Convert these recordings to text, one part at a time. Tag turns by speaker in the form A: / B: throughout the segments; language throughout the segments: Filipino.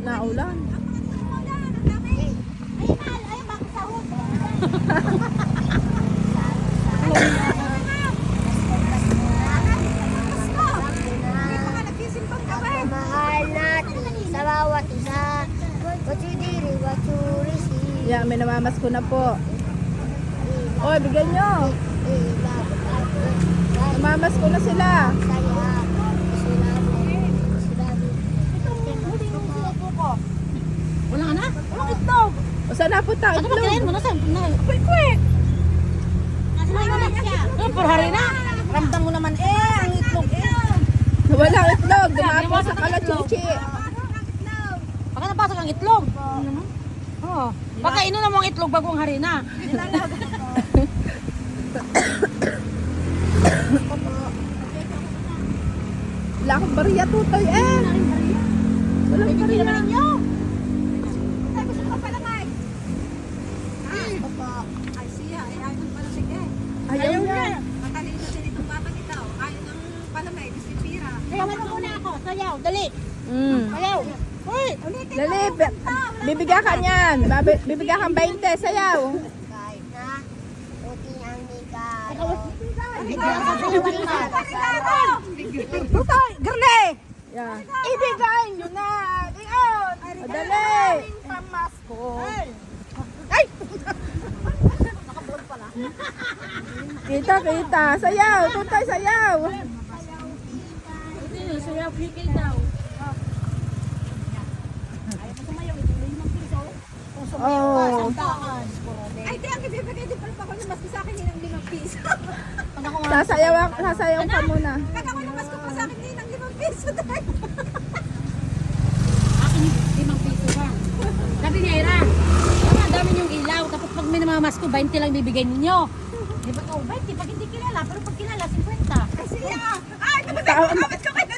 A: na
B: ulan.
C: Mahal natin sa bawat isa. What you did, what you receive. Yeah,
A: may namamas ko na po. Oy, bigyan nyo. Namamas ko na sila. Sa saan napunta ang
D: Ano ba kinain
A: itlog?
D: mo? Nasaan? Na, quick, quick. Ano, puro hari na. Ramdam mo naman eh, ang itlog eh.
A: Walang itlog. Dumapo sa kalachuchi.
D: Baka napasok ang itlog. Oo. Baka inunan mo ang itlog bago ang harina.
A: Wala akong bariya tutoy eh. Walang bariya.
D: ninyo.
A: Ayaw niya.
D: Kaya ano muna ako? Sayaw, dali.
A: Mm.
D: Sayaw. Uy!
A: Dali, bi- bibigyan ka niyan. Babi- Bibigyan kang 20, sayaw.
D: Tutoy, girle!
A: Yan.
D: Ibigay nyo na! Iyon!
A: O, dali.
D: Pamasko!
A: Kita, kita. Sayaw, tutoy, sayaw.
D: Sayaw, pikil daw.
A: Oh.
B: Ay, di, ang ibibigay din pala pa ako ng maski sa akin ng limang piso.
A: Sasayaw, sasayaw ka muna.
B: Kaka ko ng maski pa sa akin ng limang piso tayo.
D: Akin yung limang piso ba? Sabi ni Ira, tama, dami niyong ilaw. Tapos pag may namamas ko, 20 lang bibigay ninyo. Di ba? Oh, 20 pag hindi kilala. Pero pag kilala, 50.
B: Ay, siya. Ay, napapagpapit ko kayo dyan.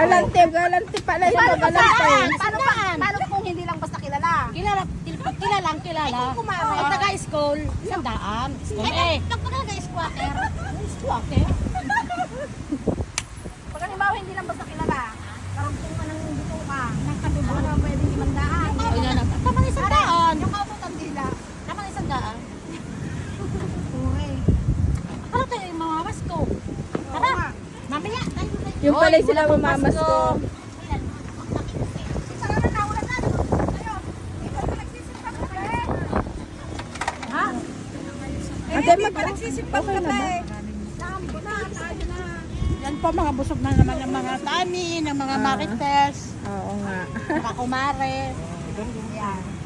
A: Galante, galante pala yun. Galante.
D: Paano pa?
B: Paano kung hindi lang basta kilala?
D: Kilala, kil- pag kilala, ang kilala. Pag taga-school, isang daan. School eh. Pag taga-squatter, squatter.
B: Pag halimbawa hindi lang basta kilala, karugtong ka ng buto ka, ng kadugo na pwede limang daan.
D: O yan, tama na isang daan.
B: Yung kabutan dila.
D: Tama na isang daan.
B: Okay.
D: Ano tayo yung mamamas ko? Tara, mamaya. tayo tayo.
A: Yung pala
D: Oy,
A: sila mamamas ko. Ate, mag-
B: pa nagsisimpa
A: okay
B: ka
A: na
B: eh.
D: Yan po mga busog na naman ng mga tani, ng mga
A: Ah.
D: marites,
A: Oo nga.
D: mga kumare. Yan.